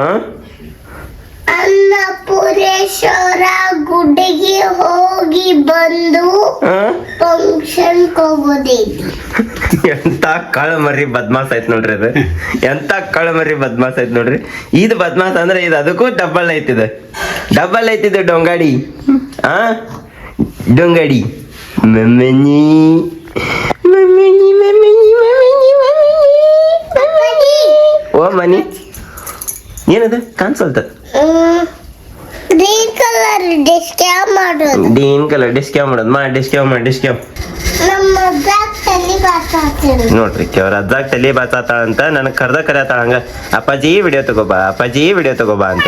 ಅನ್ನಪುರೇಶ್ವರ ಗುಡಿಗೆ ಹೋಗಿ ಬಂದು? ಫಂಕ್ಷನ್ ಎಂತ ಕಳಮರಿ ಬದ್ಮಾಸ್ ಐತ್ ನೋಡ್ರಿ ಅದು. ಎಂತ ಕಳಮರಿ ಬದ್ಮಾಸ್ ಐತ್ ನೋಡ್ರಿ. ಇದು ಬದ್ಮಾಸ್ ಅಂದ್ರೆ ಇದು ಅದಕ್ಕೂ ಡಬಲ್ ಐತಿದೆ ಡಬಲ್ ಐತಿದೆ ಡೊಂಗಾಡಿ. ಆ ಡೊಂಗಾಡಿ. ಮಮ್ಮನಿ ಮಮ್ಮನಿ ಮಮ್ಮನಿ ಮಮ್ಮನಿ ಮಮ್ಮನಿ ಓ ಮನಿ. ಏನದ? ಕಾಣಿಸಲ್ತ? ಗ್ರೀನ್ ಕಲರ್ ಡಿಸ್ಕ್ಯಾವ್ ಮಾಡೋದು? ಗ್ರೀನ್ ಕಲರ್ ಡಿಸ್ಕ್ಯಾವ್ ಮಾಡೋದು? ಮಾ ಡಿಸ್ಕ್ಯಾವ್ ಮಾಡಿ ಡಿಸ್ಕ್ಯಾವ್ ನಮ್ಮ ಬ್ಯಾಗ್ ತಲೆ ಬಾತಾಡ್ತೀನಿ ನೋಡ್ರಿ ಕೇವ್ರ ಅಜ್ಜಾಗ ತಲೆ ಬಾತಾತಾಳ ಅಂತ ನನಗೆ ಕರ್ದ ಕರೆಯತಾಳ ಹಂಗ ಅಪ್ಪಾಜಿ ವಿಡಿಯೋ ತಗೋಬಾ ಅಪ್ಪಾಜಿ ವಿಡಿಯೋ ತಗೋಬಾ ಅಂತ.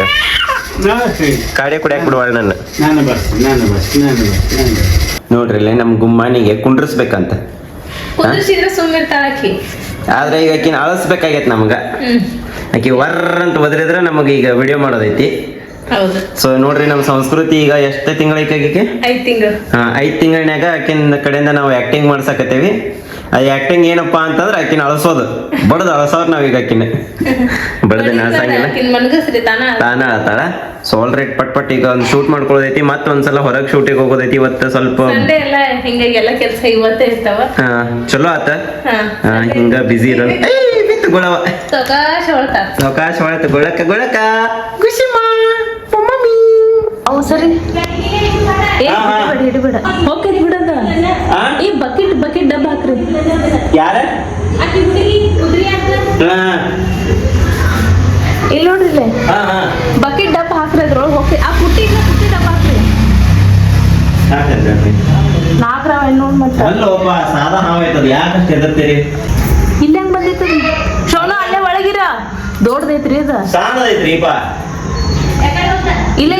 ಕಾಡೆ ಕುಡಿಯಾಕ ಬಿಡುವಾಳ ನನ್ನ. ನಾನು ನಾನು ಬರ್ತೀನಿ ನಾನು ಬರ್ತೀನಿ ನಾನು ನೋಡ್ರಿ ಇಲ್ಲೇ ನಮ್ಮ ಗುಮ್ಮಾನಿಗೆ ಕುಂಡ್ರಿಸ್ಬೇಕಂತ. ಆದ್ರೆ ಈಗ ಆಕಿನ ಅಳಸ್ಬೇಕಾಗೈತೆ ನಮ್ಗ. ಆಕಿ ವರ್ರ ಅಂತ ಒದ್ರಿದ್ರೆ ನಮಗೆ ಈಗ ವಿಡಿಯೋ ಮಾಡೋದೈತಿ. ಹೌದು. ಸೊ ನೋಡ್ರಿ ನಮ್ಮ ಸಂಸ್ಕೃತಿ ಈಗ ಎಷ್ಟು ತಿಂಗಳೈತೆ ಆಕಿಗೆ ಐದ್ ತಿಂಗಳು. ಹಾ ಐದ್ ತಿಂಗಳನ್ಯಾಗ ಆಕಿನ ಕಡೆಯಿಂದ ನಾವು ಆಕ್ಟಿಂಗ್ ಮಾಡ್ಸಕತ್ತೇವಿ. ಆ ಆಕ್ಟಿಂಗ್ ಏನಪ್ಪಾ ಅಂತಂದ್ರೆ ಆಕಿನ ಅಳಸೋದು. ಬಡದು ಅಳಸೋರ್ ಈಗ ಆಕಿನ. ಬಡದ ಅಳಸಂಗಿಲ್ಲ ಮನ್ಗಸ್ರಿ ತಾನ ತಾನ ಆತಾಳ. ಸೊ ಆಲ್ ರೈಟ್ ಪಟ್ ಪಟ್ ಈಗ ಒಂದು ಶೂಟ್ ಮಾಡ್ಕೊಳ್ಳೋದೈತಿ ಮತ್ತೊಂದ್ಸಲ ಹೊರಗೆ ಶೂಟಿಗೆ ಹೋಗೋದೈತಿ. ಇವತ್ತು ಸ್ವಲ್ಪ ಸಂಡೆ ಎಲ್ಲ ಹಿಂಗಾಗಿ ಎಲ್ಲ ಕೆಲಸ ಇವತ್ತೇ ಇರ್ತಾವ. ಹಾ, ಚಲೋ ಆತ. ಹಾ. ಹಿಂಗ ಬಿಸಿ ಇರೋ ಗುಳವ. ಸೊಕಾಶ ಹೊಳ್ತಾರ ಅವಕಾಶ ಗೊಳಕ ಗೊಳಕ ಗುಳಕ. ಖುಷಿ ಅವು ಸರಿ. ಹಿಡಿಬೇಡ ಹಿಡಿಬೇಡ ಹೋಗ್ತೈತಿ ಬಿಡದ? ಈ ಬಕೆಟ್ ಬಕೆಟ್ ಡಬ್ಬ ಹಾಕ್ರಿ. ಯಾರ? ಇಲ್ಲಿ ನೋಡ್ರಿ ಇಲ್ಲೇ. ಹಾ ಹಾ. ಬಕೆಟ್ ಡಬ್ಬ ಹಾಕ್ರಿ ಅದ್ರೊಳಗೆ ಹೋಗ್ತಿ ಆ ಪುಟ್ಟಿ ಪುಟ್ಟಿ ಡಬ್ಬ ಹಾಕ್ರಿ. ಹಾಕ್ರಿ ನಾಲ್ಕರಾವ ನೋಡ್ ಮತ್ತ. ಅಲ್ಲೋಪ ಸಾದಾ ಹಾವೈತದ ಯಾಕಷ್ಟು ಎದರ್ತೀರಿ ಇಲ್ಲ ಹೆಂಗ್ ಬಂದೈತಿ ಶೋಣ ಅಲ್ಲೇ ಒಳಗಿರ. ದೊಡ್ಡದೈತ್ರಿ ಅದ ಸಾದ ಐತ್ರಿ ಪಾ ಇಲ್ಲೇ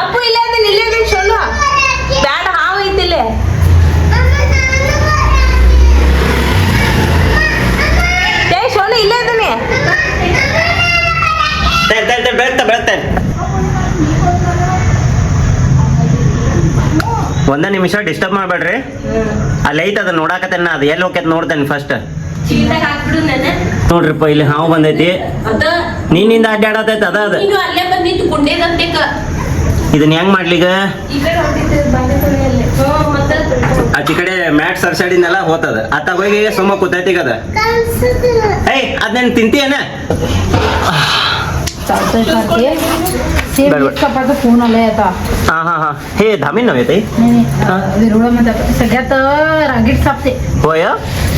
ಅಪ್ಪು ಇಲ್ಲೇ ಬ್ಯಾಡ ಹಾವು ಐತಿ ಇಲ್ಲೇ. ಏ ಅದನ್ನೇ ಬೆಳ್ತ ಬೆಳ್ತೇನೆ ಒಂದ ನಿಮಿಷ ಡಿಸ್ಟರ್ಬ್ ಮಾಡ್ಬೇಡ್ರಿ. ಅಲ್ಲಿ ಐತೆ ಅದನ್ನ ನೋಡಾಕತ್ತೇನೆ ಅದು ಎಲ್ಲಿ ಹೋಗ್ಯತ್ ನೋಡ್ತೇನೆ ಫಸ್ಟ್ ನೋಡ್ರಿಪ್ಪ ಇಲ್ಲಿ ಹಾವು ಬಂದೈತಿ ಅದ ನೀನಿಂದ ಅಡ್ಡಾಡತೈತೆ ಅದ ಅದ ನೀನು ಅಲ್ಲೇ ಬಂದಿತ್ತು ಗುಂಡೆದಂತೆಕ ಇದನ್ನ ಹೆಂಗ್ ಮಾಡ್ಲಿಗ ಈ ಕಡೆ ಹೊಂಟಿದ್ದೆ ಬಾಂಡೆ ತೊಳೆಯಲ್ಲಿ ಹ್ಞೂ ಮತ್ತೆ ಆಚಿ ಕಡೆ ಮ್ಯಾಟ್ ಸರ್ಸಡಿನೆಲ್ಲ ಹೋತದ ಅತ್ತ ಹೋಗಿ ಸುಮ್ಮ ಕೂತೈತಿ ಈಗ ಅದ ಕಲ್ಸಿದ್ರು ಏಯ್ ಅದನ್ನ ತಿಂತೀಯನ चालतंय सारखे सेम बरोबर. एक कपाचा फोन आलाय आता हा हा हा हे धामीन नव्हे ताई नाही नाही विरुळा मध्ये सगळ्यात रागीट सापते होय हं?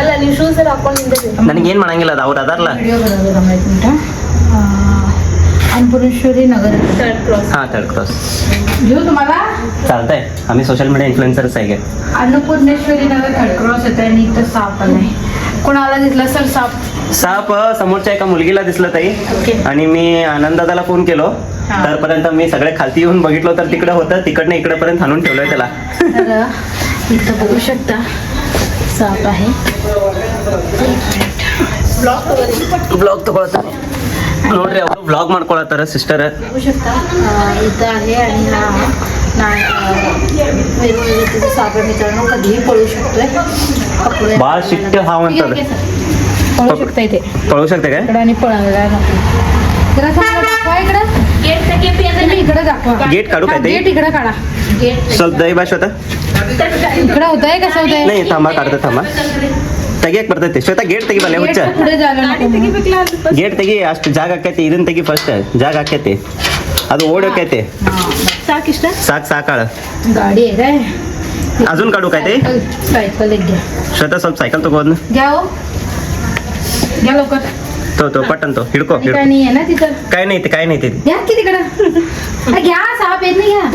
ಅಲ್ಲ ನೀವು ಶೂಸ್ ಎಲ್ಲ ಹಾಕೊಂಡಿದ್ದೆ ನನಗೆ ಏನ್ ಮಾಡಂಗಿಲ್ಲ ಅದು ಅವ್ರು ಅದಾರಲ್ಲ व्हिडिओ बनवला एक minute Annapurneshwari Nagar third cross हा थर्ड क्रॉस घेऊ तुम्हाला चालतंय आम्ही सोशल मीडिया इन्फ्लुएन्सर्स आहे गे. अन्नपूर्णेश्वरी नगर थर्ड क्रॉस येत आणि इथं साप आलाय कोणाला दिसला सर साप साप समोरच्या एका मुलगीला दिसलं ताई ओके. आणि मी आनंदादाला फोन केलो हा. तरपर्यंत मी सगळे खालती येऊन बघितलो तर तिकडे होतं तिकडनं इकडेपर्यंत आणून ठेवलंय त्याला तर इथं बघू शकता साप आहे ಬ್ಲಾಗ್ ತಗೊಳತ್ತಾರ ನೋಡ್ರಿ ಅವರು ಬ್ಲಾಗ್ ಮಾಡ್ಕೊಳತ್ತಾರ ಸಿಸ್ಟರ್ बघू शकता अं, इथं आहे आणि हा ना वेगवेगळे तिथे साप आहे मित्रांनो कधीही पळू शकतोय पकडूया. बाळ शिट्ट हाव ठीक आहे, म्हणतात. ठीक आहे, सर. पळू शकता इथे पळू शकते काय इकडं आणि पळायला नको जरा समोर दाखवा इकडं गेट तके तुम्ही इकडे दाखवा गेट काढू काय ते? गेट इकडे काढा ಸ್ವಲ್ಪ ದಯ ಭಾಷೆ होता इकडे होतंय कसं होतंय नाही थांबा काढतो थांबಾ ತೆಗಿಯಕ್ ಬರ್ತೈತಿ ಶ್ವೇತಾ ಗೇಟ್ ತೆಗಿಬಲ್ಲ ಹುಚ್ಚ Gate पुढे जायला नको ಗೇಟ್ ತೆಗಿ ಅಷ್ಟು ಜಾಗ ಆಕೈತಿ ಇದನ್ನ ತೆಗಿ ಫಸ್ಟ್ ಜಾಗ ಆಕೈತಿ ಅದು ಓಡೋಕೈತಿ ಸಾಕಿಷ್ಟ ಸಾಕ್ ಸಾಕಾಳ गाडी आहे काय अजून काढू काय ते सायकल एक घ्या ಶ್ವೇತಾ ಸ್ವಲ್ಪ ಸೈಕಲ್ ತಗೋದ್ನ घ्या हो घ्या लवकर तो तो पटन तो हिडको आणि हिडको काय नाही आहे ना तिथं काय नाही ते काय नाही ते घ्या की तिकडं हा, घ्या साप येत नाही घ्या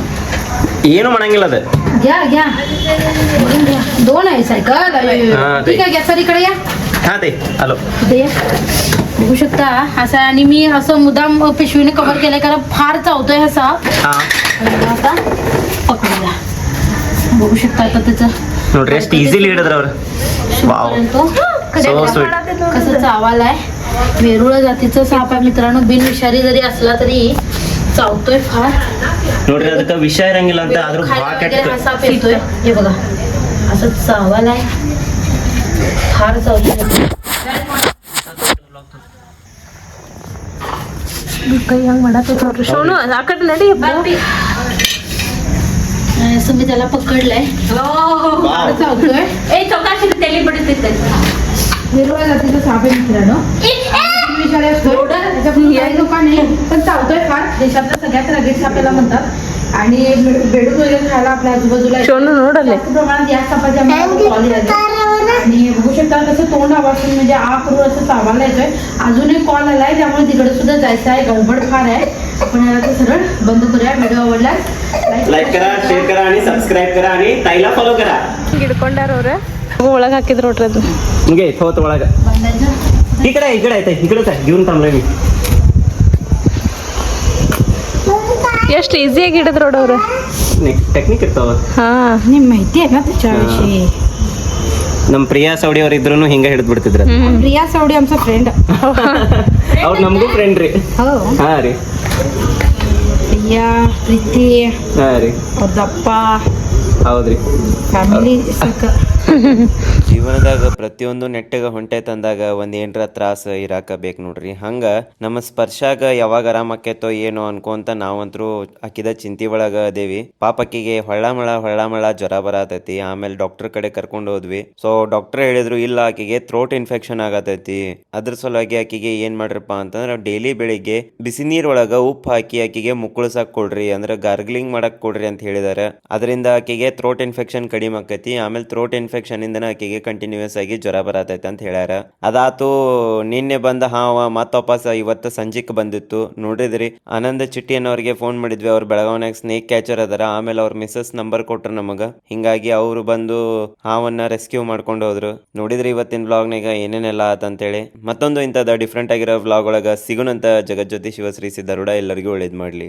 ಏನು ಮಾಡಂಗಿಲ್ಲ ಅದು घ्या घ्या बघून घ्या दोन आहे सायकल अरे, हा, ते. ठीक आहे घ्या सर इकडे या हा ते हॅलो इथे या. बघू शकता असं आणि मी असं मुदाम पिशवीने कव्हर केलंय कारण फार चावतोय हा साप हा आणि आता पकडूया बघू शकता आता त्याचं ನೋಡ್ರಿ ಎಷ್ಟು ಈಸಿಲಿ ಹಿಡಿದ್ರ ಅವ್ರು ವಾವ್ शेवटपर्यंत सो स्वीट कसं चावालाय वेरुळ जातीचं साप आहे मित्रांनो बिनविषारी जरी असला तरी चावतोय फार ನೋಡ್ರಿ ಅದಕ್ಕೆ ವಿಷ ಇರಂಗಿಲ್ಲ ಅಂತ ಆದ್ರೂ ಭಾಳ खायला वगैरे ಕೆಟ್ಟ हा साप येतोय हे बघा असं चावालाय फार चावतोय काही हंग म्हणत होतो ಶೋನು ಆ ಕಡೆ ನಡಿ असं मी त्याला पकडलंय फार चावतोय ಏ ಚೌಕಾಶಿ ತಲೆ ಬಿಡುತ್ತೈತೆ वेगवेगळ्या जातीचं साप आहे मित्रांनो. विषारी असतो त्याच्यापासून पण चावतोय फार. देशातला सगळ्यात रगेट साप याला म्हणतात. आणि बेडूक वगैरे खायला आपल्या आजूबाजूला जास्त प्रमाणात या आणि बघू शकता कसं तोंड आवाजून म्हणजे आ असं चावायला येतोय. अजून एक कॉल आलाय त्यामुळे तिकडे सुद्धा जायचं आहे. गडबड फार आहे. पण याला सरळ बंद करूया. व्हिडिओ आवडल्यास लाईक करा शेअर करा आणि सबस्क्राईब करा आणि ताईला फॉलो करा. गिडकोंडा रोड ಒಳಗ ಹಾಕಿದ್ರು ನೋಡ್ರಿ ಅದು. ಹಿಂಗೆ ಹೋತ ಒಳಗ. ಈ ಕಡೆ ಈ ಕಡೆ ಐತೆ ಈ ಕಡೆ ಜೀವನ ತಮ್ಮಲಿ ಎಷ್ಟು ಈಸಿಯಾಗಿ ಹಿಡಿದ್ರು ನೋಡು ಅವರು. ಟೆಕ್ನಿಕ್ ಇರ್ತಾವ. ಹಾ. ನಿಮ್ಮ ಐತಿ ಮತ್ತೆ ಚಾವಿಶಿ ನಮ್ಮ ಪ್ರಿಯಾ ಸೌಡಿ ಅವ್ರು ಇದ್ರು ಹಿಂಗ ಹಿಡಿದು ಬಿಡ್ತಿದ್ರ ಪ್ರಿಯಾ ಸೌಡಿ ಅಂಶ ಫ್ರೆಂಡ್ ಅವ್ರು ನಮಗೂ ಫ್ರೆಂಡ್ ರೀ. ಹಾ. ರೀ. ಪ್ರಿಯಾ ಪ್ರೀತಿ ಹಾ ರೀ. ಅವ್ರದಪ್ಪ ಹೌದ್ರಿ. ಫ್ಯಾಮಿಲಿ ಸಾಕ ಜೀವನದಾಗ ಪ್ರತಿಯೊಂದು ನೆಟ್ಟಗ ಹೊಂಟೆ ತಂದಾಗ ಒಂದ್ ಏನ್ರ ತ್ರಾಸ ಇರಾಕ ಬೇಕು ನೋಡ್ರಿ. ಹಂಗ ನಮ್ಮ ಸ್ಪರ್ಶಾಗ ಯಾವಾಗ ಆರಾಮ್ ಆಕೇತೋ ಏನೋ ಅನ್ಕೊಂತ ನಾವಂತರೂ ಆಕಿದ ಚಿಂತಿ ಒಳಗ ಅದೇವಿ. ಪಾಪಕ್ಕಿಗೆ ಹೊಳ್ಳಮಳ ಹೊಳ್ಳಮಳ ಜ್ವರ ಬರತೈತಿ. ಆಮೇಲೆ ಡಾಕ್ಟರ್ ಕಡೆ ಕರ್ಕೊಂಡು ಹೋದ್ವಿ. ಸೊ ಡಾಕ್ಟರ್ ಹೇಳಿದ್ರು, ಇಲ್ಲ, ಆಕಿಗೆ ಥ್ರೋಟ್ ಇನ್ಫೆಕ್ಷನ್ ಆಗತೈತಿ. ಅದ್ರ ಸಲುವಾಗಿ ಆಕಿಗೆ ಏನ್ ಮಾಡ್ರಪ್ಪ ಅಂತಂದ್ರೆ ಡೈಲಿ ಬೆಳಿಗ್ಗೆ ಬಿಸಿ ನೀರೊಳಗ ಉಪ್ಪು ಹಾಕಿ ಆಕಿಗೆ ಮುಕ್ಕುಳಸಾಕ್ ಕೊಡ್ರಿ, ಅಂದ್ರೆ ಗಾರ್ಗ್ಲಿಂಗ್ ಮಾಡಕ್ ಕೊಡ್ರಿ ಅಂತ ಹೇಳಿದಾರೆ. ಅದರಿಂದ ಆಕಿಗೆ ಥ್ರೋಟ್ ಇನ್ಫೆಕ್ಷನ್ ಕಡಿಮೆ ಆಕೈತಿ. ಆಮೇಲೆ ಥ್ರೋಟ್ ಇನ್ಫೆಕ್ಷನ್ ಇಂದನ ಆಕೆಗೆ ಕಂಟಿನ್ಯೂಸ್ ಆಗಿ ಜ್ವರ ಬರತೈತೆ ಅಂತ ಹೇಳ್ಯಾರ. ಅದಾತು ನಿನ್ನೆ ಬಂದ ಹಾವ ವಾಪಸ್ ಇವತ್ತು ಸಂಜಿಕ್ ಬಂದಿತ್ತು. ನೋಡಿದ್ರಿ, ಆನಂದ ಚಿಟ್ಟಿ ಅನ್ನೋರಿಗೆ ಫೋನ್ ಮಾಡಿದ್ವಿ. ಅವ್ರ ಬೆಳಗಾವನಾಗ ಸ್ನೇಕ್ ಕ್ಯಾಚರ್ ಅದಾರ. ಆಮೇಲೆ ಅವ್ರ ಮಿಸ್ಸಸ್ ನಂಬರ್ ಕೊಟ್ರು ನಮಗ. ಹಿಂಗಾಗಿ ಅವರು ಬಂದು ಹಾವನ್ನ ರೆಸ್ಕ್ಯೂ ಮಾಡ್ಕೊಂಡು ಹೋದ್ರು. ನೋಡಿದ್ರಿ ಇವತ್ತಿನ ವ್ಲಾಗ್ನಾಗ ಏನೇನೆಲ್ಲ ಆತಂತೇಳಿ ಮತ್ತೊಂದು ಇಂಥದ್ದು ಡಿಫ್ರೆಂಟ್ ಆಗಿರೋ ವ್ಲಾಗ್ ಒಳಗ ಸಿಗುನಂತ ಜಗಜ್ಯೋತಿ ಶಿವಶ್ರೀ ಸಿದ್ದಾರೂಢ ಎಲ್ಲರಿಗೂ ಒಳ್ಳೇದ್ ಮಾಡ್ಲಿ.